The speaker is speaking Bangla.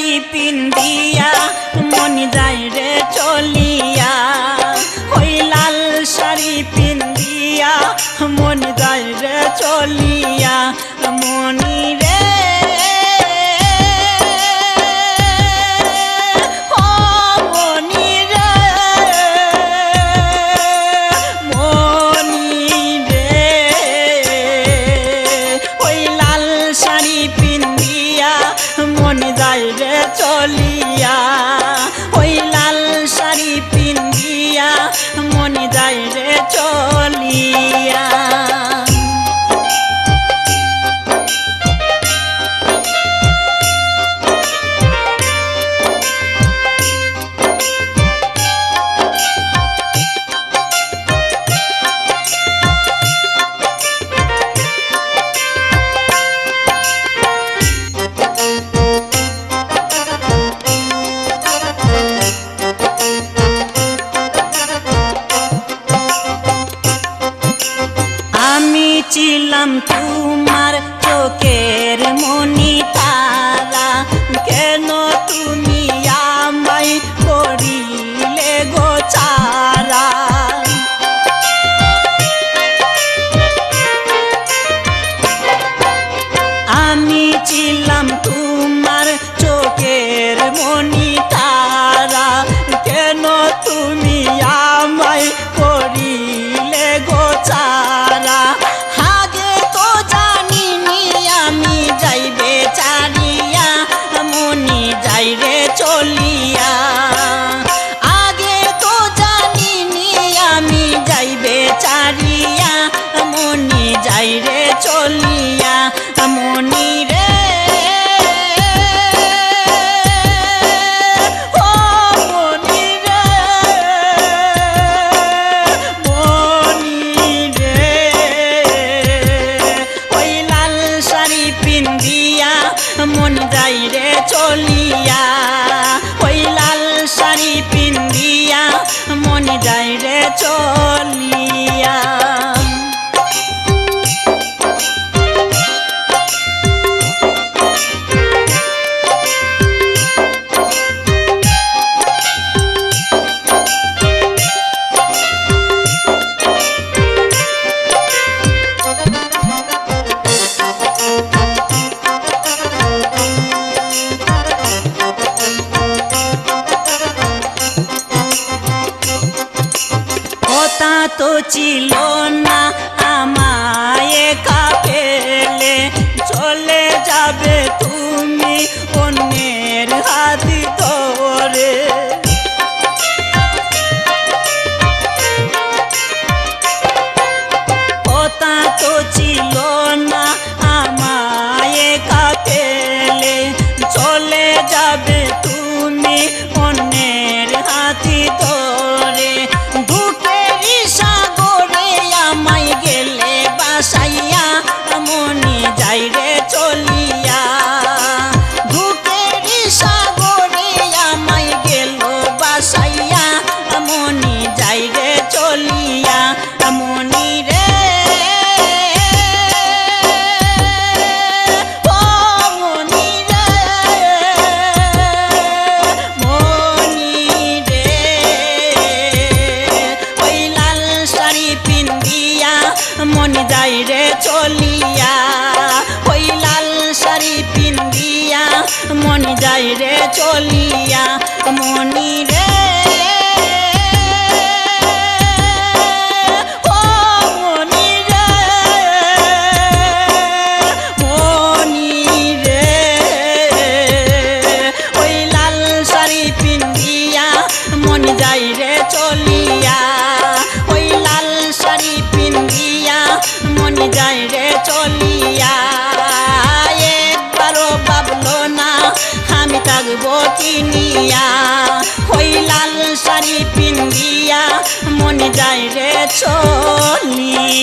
শাড়ি পিন্দিয়া মন যায় রে চলিয়া। ওই লাল শাড়ি পিন্দিয়া মন যায় রে চলিয়া। মনি রে রে ছিলাম তোমার চোখের মনি তারা কেন তুমি আমায় করিলে গো চারা? আমি ছিলাম যাই ছিল যাই রে চলিয়া, ওই লাল শাড়ি পিন্দিয়া মনি যাই রে চলিয়া, মনি রে। যাই রে চলিয়া, ওই লাল শাড়ি পিন্দিয়া মনি যাই রে চলিয়া। একবারও ভাবলো না, আমি থাকব কিনিয়া ওই লাল শাড়ি পিন্দিয়া মনে যাই রে চলিয়া।